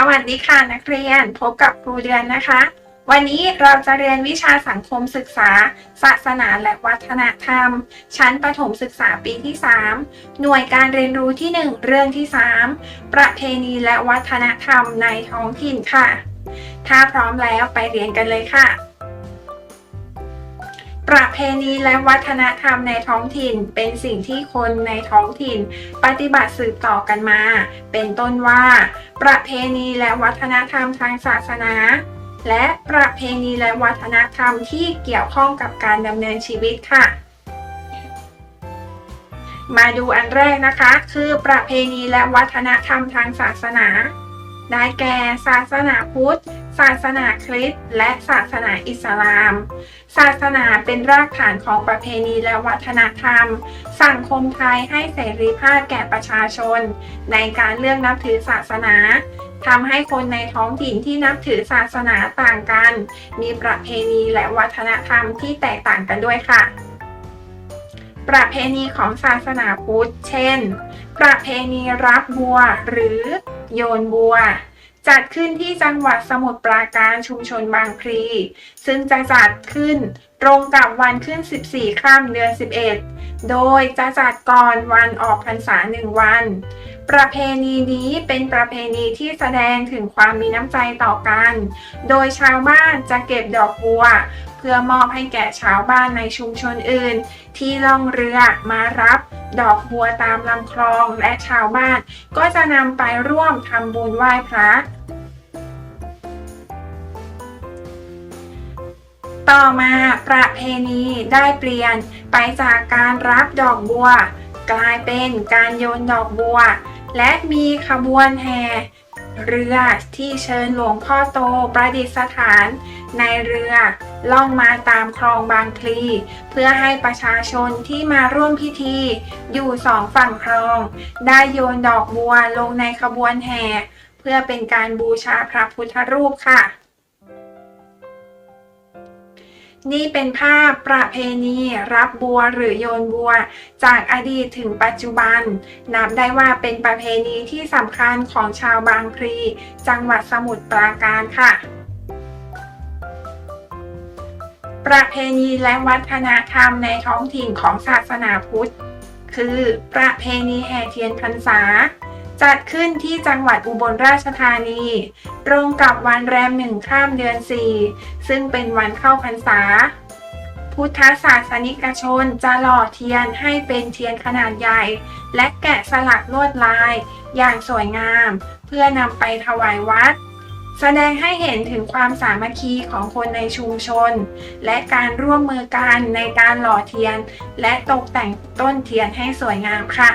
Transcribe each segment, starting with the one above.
สวัสดีค่ะนักเรียนพบกับครูเดือนนะคะ วันนี้เราจะเรียนวิชาสังคมศึกษา ศาสนาและวัฒนธรรม ชั้นประถมศึกษาปีที่ 3 หน่วยการเรียนรู้ที่ 1 เรื่องที่ 3 ประเพณีและวัฒนธรรมในท้องถิ่นค่ะ ถ้าพร้อมแล้วไปเรียนกันเลยค่ะ ประเพณีและวัฒนธรรมในท้องถิ่น เป็นสิ่งที่คนในท้องถิ่น ปฏิบัติสืบต่อกันมา เป็นต้นว่า ประเพณีและวัฒนธรรมทางศาสนา และประเพณีและวัฒนธรรมที่เกี่ยวข้องกับการดำเนินชีวิตค่ะ มาดูอันแรกนะคะ คือประเพณีและวัฒนธรรมทางศาสนา ได้แก่ศาสนาพุทธ ศาสนาคริสต์และศาสนาอิสลาม ศาสนาเป็นรากฐานของประเพณีและวัฒนธรรม สังคมไทยให้เสรีภาพแก่ประชาชน ในการเลือกนับถือศาสนาทำให้คนในท้องถิ่นที่นับถือศาสนาต่างกัน มีประเพณีและวัฒนธรรมที่แตกต่างกันด้วยค่ะ ประเพณีของศาสนาพุทธ เช่น ประเพณีรับบัวหรือ โยนบัว จัดขึ้นที่จังหวัดสมุทรปราการชุมชนบางพลี ซึ่งจะจัดขึ้นตรงกับวันขึ้น 14 ค่ำเดือน 11 โดยจะจัดก่อนวันออกพรรษาหนึ่งวัน ประเพณีนี้เป็นประเพณีที่แสดงถึงความมีน้ำใจต่อกัน โดยชาวบ้านจะเก็บดอกบัว เพื่อมอบให้แก่ชาวบ้านในชุมชนอื่น ที่ล่องเรือมารับ ดอกบัวตามลำคลองและชาวบ้าน ก็จะนำไปร่วมทำบุญไหว้พระต่อมาประเพณีได้เปลี่ยนไปจากการรับดอกบัว กลายเป็นการโยนดอกบัว และมีขบวนแห่เรือที่เชิญหลวงพ่อโตประดิษฐาน ในเรือ ล่องมาตามคลองบางพลี เพื่อให้ประชาชนที่มาร่วมพิธี อยู่สองฝั่งคลอง ได้โยนดอกบัวลงในขบวนแห่ เพื่อเป็นการบูชาพระพุทธรูปค่ะ นี่เป็นภาพประเพณีรับบัวหรือโยนบัว จากอดีตถึงปัจจุบัน นับได้ว่าเป็นประเพณีที่สำคัญของชาวบางพลี จังหวัดสมุทรปราการค่ะ ประเพณีและวัฒนธรรมในท้องถิ่นของศาสนาพุทธ คือ ประเพณีแห่เทียนพรรษา จัดขึ้นที่จังหวัดอุบลราชธานี ตรงกับวันแรมหนึ่งข้ามเดือน 4 ซึ่งเป็นวันเข้าพรรษา พุทธศาสนิกชนจะหล่อเทียนให้เป็นเทียนขนาดใหญ่ และแกะสลักลวดลาย อย่างสวยงาม เพื่อนำไปถวายวัด แสดงให้เห็นถึงความสามัคคีของคนในชุมชน และการร่วมมือกันในการหล่อเทียน และตกแต่งต้นเทียนให้สวยงามค่ะ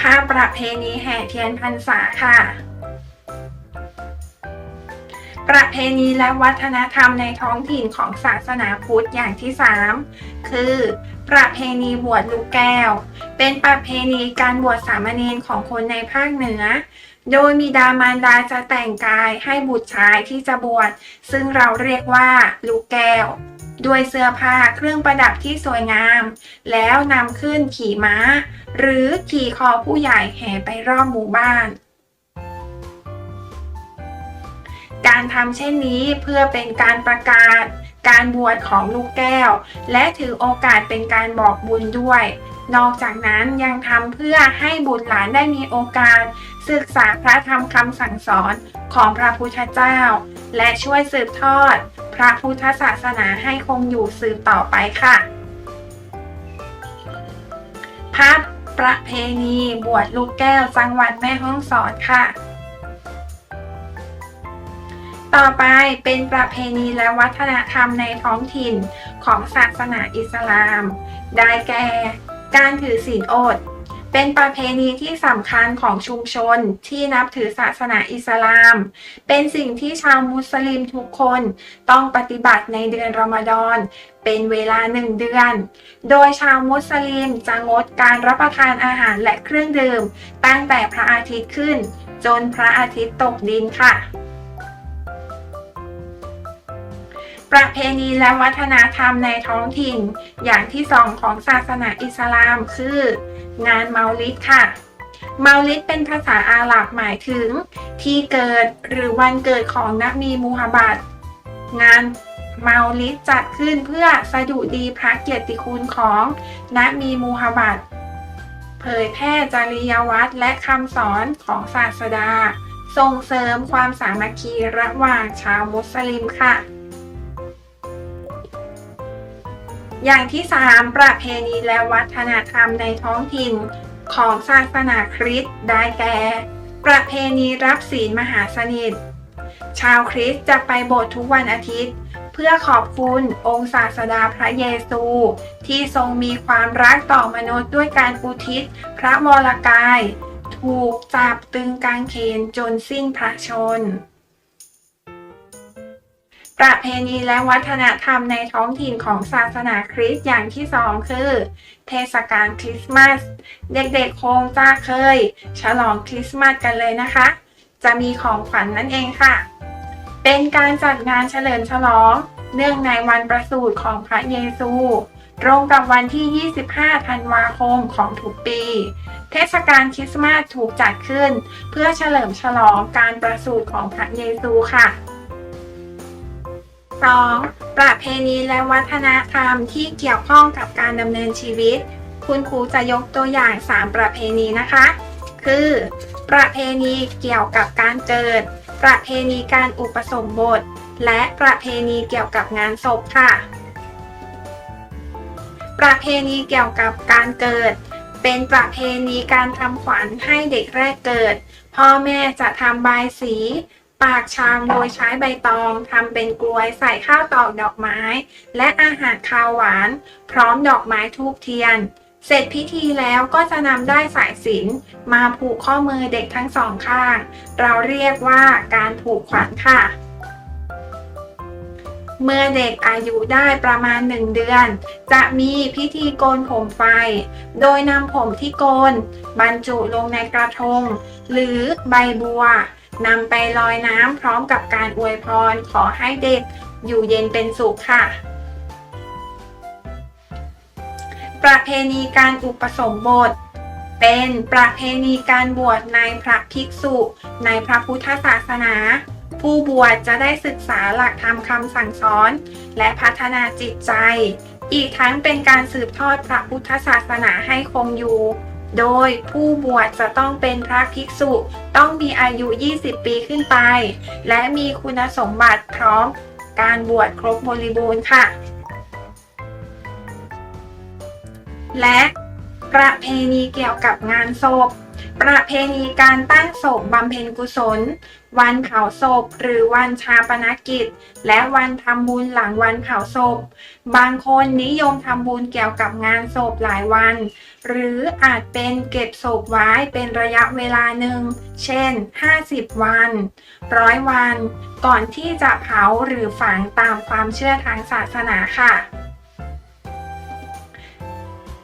ภาพประเพณีแห่เทียนพรรษาค่ะ ประเพณีและวัฒนธรรมในท้องถิ่นของศาสนาพุทธอย่างที่ 3 คือ ประเพณีบวชลูกแก้ว เป็นประเพณีการบวชสามเณรของคนในภาคเหนือ โดยมีดามารดาจะแต่งกายให้บุตรชายที่จะบวช ซึ่งเราเรียกว่าลูกแก้ว ด้วยเสื้อผ้าเครื่องประดับที่สวยงาม แล้วนำขึ้นขี่ม้า หรือขี่คอผู้ใหญ่แห่ไปรอบหมู่บ้านการทำเช่นนี้เพื่อเป็นการประกาศ การบวชของลูกแก้ว และถือโอกาสเป็นการบอกบุญด้วย นอกจากนั้นยังทำเพื่อให้บุตรหลานได้มีโอกาส ศึกษาพระธรรมคำสั่งสอนของพระพุทธเจ้า และช่วยสืบทอด พระพุทธศาสนาให้คงอยู่สืบต่อไปค่ะ ภาพประเพณีบวชลูกแก้วจังหวัดแม่ฮ่องสอนค่ะ ต่อไปเป็นประเพณีและวัฒนธรรมในท้องถิ่นของศาสนาอิสลาม ได้แก่ การถือศีลอด เป็นประเพณีที่สำคัญของชุมชนที่นับถือศาสนาอิสลาม เป็นสิ่งที่ชาวมุสลิมทุกคนต้องปฏิบัติในเดือนรอมฎอน เป็นเวลาหนึ่งเดือน โดยชาวมุสลิมจะงดการรับประทานอาหารและเครื่องดื่ม ตั้งแต่พระอาทิตย์ขึ้น จนพระอาทิตย์ตกดินค่ะ ประเพณีและวัฒนธรรมในท้องถิ่น อย่างที่สองของศาสนาอิสลามคือ งานเมาลิดค่ะ เมาลิดเป็นภาษาอาหรับหมายถึง ที่เกิดหรือวันเกิดของนบีมูฮัมหมัดงานเมาลิดจัดขึ้นเพื่อสดุดีพระเกียรติคุณของนบีมูฮัมหมัดเผยแพร่จริยวัตรและคำสอนของศาสดา ส่งเสริมความสามัคคีระหว่างชาวมุสลิมค่ะ อย่างที่ 3 ประเพณีและวัฒนธรรมในท้องถิ่นของศาสนาคริสต์ได้แก่ ประเพณีรับศีลมหาสนิท ชาวคริสต์จะไปโบสถ์ทุกวันอาทิตย์ เพื่อขอบคุณองค์ศาสดาพระเยซู ที่ทรงมีความรักต่อมนุษย์ด้วยการอุทิศ พระวรกาย ถูกจับตึงกางเขนจนสิ้นพระชน ประเพณีและวัฒนธรรมในท้องถิ่นของศาสนาคริสต์อย่างที่สองคือ เทศกาลคริสต์มาส เด็กๆคงจะเคย ฉลองคริสต์มาสกันเลยนะคะ จะมีของขวัญนนั่นเองค่ะ เป็นการจัดงานเฉลิมฉลอง เนื่องในวันประสูติของพระเยซู ตรงกับวันที่ 25 ธันวาคมของทุกปี เทศกาลคริสต์มาสถูกจัดขึ้น เพื่อเฉลิมฉลองการประสูติของพระเยซูค่ะ 2. ประเพณีและวัฒนธรรมที่เกี่ยวข้องกับการดำเนินชีวิต คุณครูจะยกตัวอย่าง 3 ประเพณีนะคะ คือ ประเพณีเกี่ยวกับการเกิด ประเพณีการอุปสมบท และประเพณีเกี่ยวกับงานศพค่ะ ประเพณีเกี่ยวกับการเกิด เป็นประเพณีการทำขวัญให้เด็กแรกเกิด พ่อแม่จะทำบายสี ปากชามโดยใช้ใบตองทำเป็นกลวยใส่ข้าวตอกดอกไม้ และอาหารคาวหวาน พร้อมดอกไม้ทูบเทียน เสร็จพิธีแล้วก็จะนำได้สายสิญจนมาผูกข้อมือเด็กทั้งสองข้าง เราเรียกว่าการผูกขวัญค่ะ เมื่อเด็กอายุได้ประมาณ1เดือน จะมีพิธีโกนผมไฟ โดยนำผมที่โกน บรรจุลงในกระทง หรือใบบัว นำไปลอยน้ำพร้อมกับการอวยพรขอให้เด็กอยู่เย็นเป็นสุขค่ะ ประเพณีการอุปสมบท เป็นประเพณีการบวชในพระภิกษุในพระพุทธศาสนา ผู้บวชจะได้ศึกษาหลักธรรมคำสั่งสอน และพัฒนาจิตใจ อีกทั้งเป็นการสืบทอดพระพุทธศาสนาให้คงอยู่ โดยผู้บวชจะต้องเป็นพระภิกษุ ต้องมีอายุ 20 ปีขึ้นไป และมีคุณสมบัติพร้อมการบวชครบบริบูรณ์ค่ะ และประเพณีเกี่ยวกับงานศพ ประเพณีการตั้งศพบำเพ็ญกุศล วันเผาศพ หรือวันชาปนกิจ และวันทำบุญหลังวันเผาศพ บางคนนิยมทำบุญเกี่ยวกับงานศพหลายวัน หรืออาจเป็นเก็บศพไว้เป็นระยะเวลาหนึ่ง เช่น 50 วันร้อยวัน ก่อนที่จะเผาหรือฝังตามความเชื่อทางศาสนาค่ะ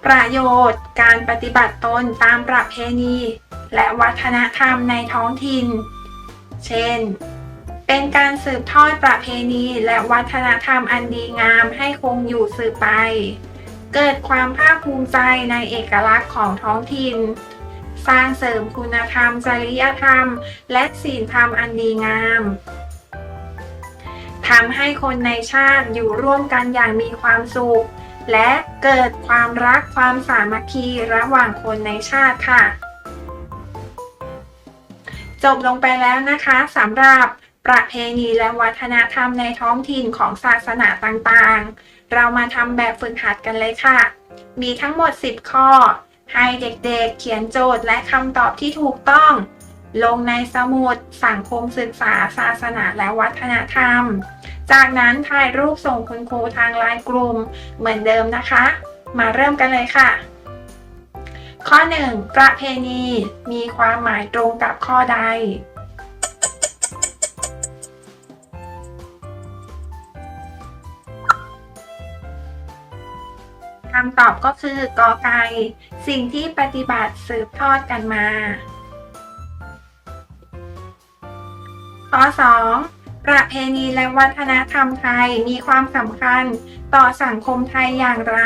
ประโยชน์ การปฏิบัติตนตามประเพณี และวัฒนธรรมในท้องถิ่น เช่น เป็นการสืบทอดประเพณีและวัฒนธรรมอันดีงามให้คงอยู่สืบไป เกิดความภาคภูมิใจในเอกลักษณ์ของท้องถิ่น สร้างเสริมคุณธรรม จริยธรรม และศีลธรรมอันดีงามทำให้คนในชาติอยู่ร่วมกันอย่างมีความสุข และเกิดความรักความสามัคคีระหว่างคนในชาติค่ะ จบลงไปแล้วนะคะสำหรับประเพณีและวัฒนธรรมในท้องถิ่นของศาสนาต่างๆ เรามาทำแบบฝึกหัดกันเลยค่ะ มีทั้งหมด 10 ข้อ ให้เด็กๆ เขียนโจทย์และคำตอบที่ถูกต้อง ลงในสมุดสังคมศึกษาศาสนาและวัฒนธรรม จากนั้นถ่ายรูปส่งคุณครูทางไลน์กลุ่มเหมือนเดิมนะคะ มาเริ่มกันเลยค่ะ ข้อ 1 ประเพณีมีความหมายตรงกับข้อใด คำตอบก็คือกอไก่สิ่งที่ปฏิบัติสืบทอดกันมาข้อ 2 ประเพณีและวัฒนธรรมไทยมีความสำคัญต่อสังคมไทยอย่างไร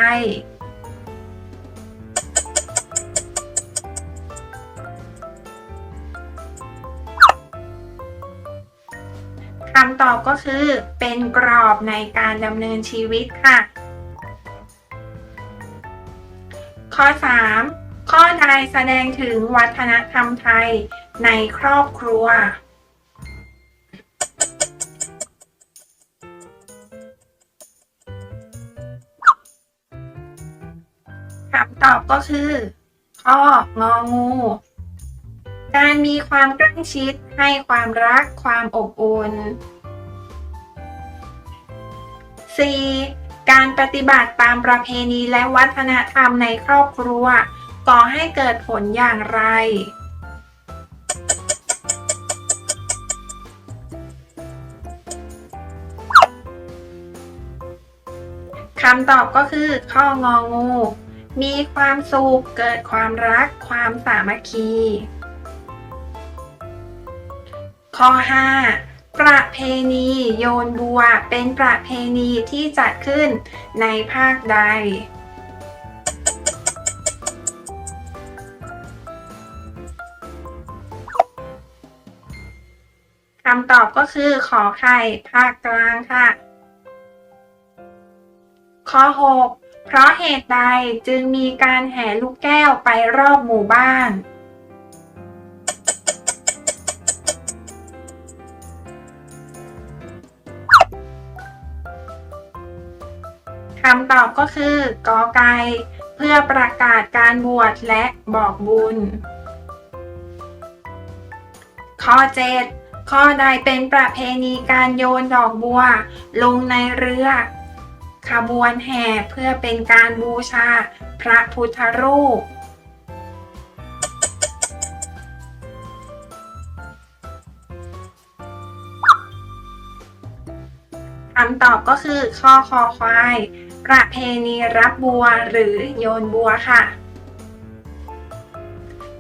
คำตอบก็คือเป็นกรอบในการดำเนินชีวิตค่ะ ข้อ 3 ข้อใดแสดงถึงวัฒนธรรมไทยในครอบครัว ก็คือข้ององู การมีความใกล้ชิดให้ความรักความอบอุ่น 4. การปฏิบัติตามประเพณีและวัฒนธรรมในครอบครัว ก่อให้เกิดผลอย่างไร คำตอบก็คือข้ององู มีความสุข เกิดความรัก ความสามัคคี ข้อ 5 ประเพณีโยนบัวเป็นประเพณีที่จัดขึ้นในภาคใด คำตอบก็คือขอไข่ภาคกลางค่ะ ข้อ 6 เพราะเหตุใดจึงมีการแห่ลูกแก้วไปรอบหมู่บ้าน คำตอบก็คือกอไก่เพื่อประกาศการบวชและบอกบุญ ข้อ 7 ข้อใดเป็นประเพณีการโยนดอกบัว ลงในเรือ ขบวนแห่เพื่อเป็นการบูชาพระพุทธรูป คำตอบก็คือข้อคอควาย ประเพณีรับบัวหรือโยนบัวค่ะ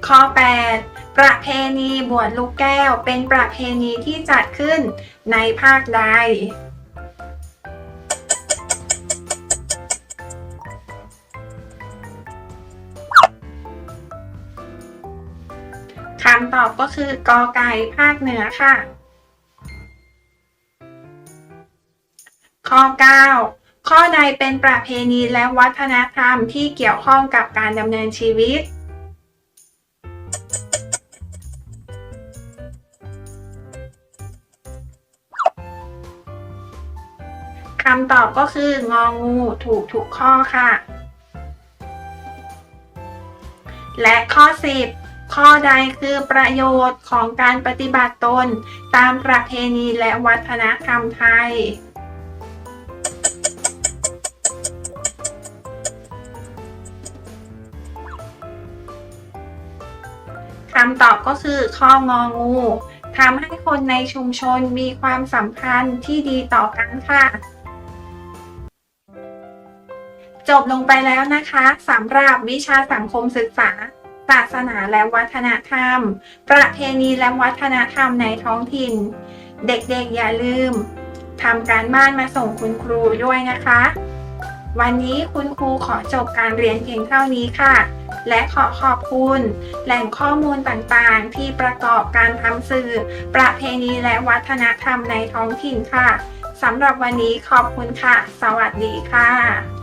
ข้อ 8ประเพณีบวชลูกแก้วเป็นประเพณีที่จัดขึ้นในภาคใด อบก็คือกอไก่ภาคเหนือค่ะ ข้อ 9 ข้อใดเป็นประเพณีและวัฒนธรรมที่เกี่ยวข้องกับการดำเนินชีวิต คำตอบก็คืององูถูกทุกข้อค่ะ และข้อ 10 ข้อใดคือประโยชน์ของการปฏิบัติตน ตามประเพณีและวัฒนธรรมไทย คำตอบก็คือข้ององูทำให้คนในชุมชนมีความสัมพันธ์ที่ดีต่อกันค่ะ จบลงไปแล้วนะคะสำหรับวิชาสังคมศึกษา ศาสนาและวัฒนธรรม ประเพณีและวัฒนธรรมในท้องถิ่น เด็กๆอย่าลืมทำการบ้านมาส่งคุณครูด้วยนะคะ วันนี้คุณครูขอจบการเรียนเพียงเท่านี้ค่ะ และขอขอบคุณ แหล่งข้อมูลต่างๆ ที่ประกอบการทำสื่อ ประเพณีและวัฒนธรรมในท้องถิ่นค่ะสำหรับวันนี้ขอบคุณค่ะ สวัสดีค่ะ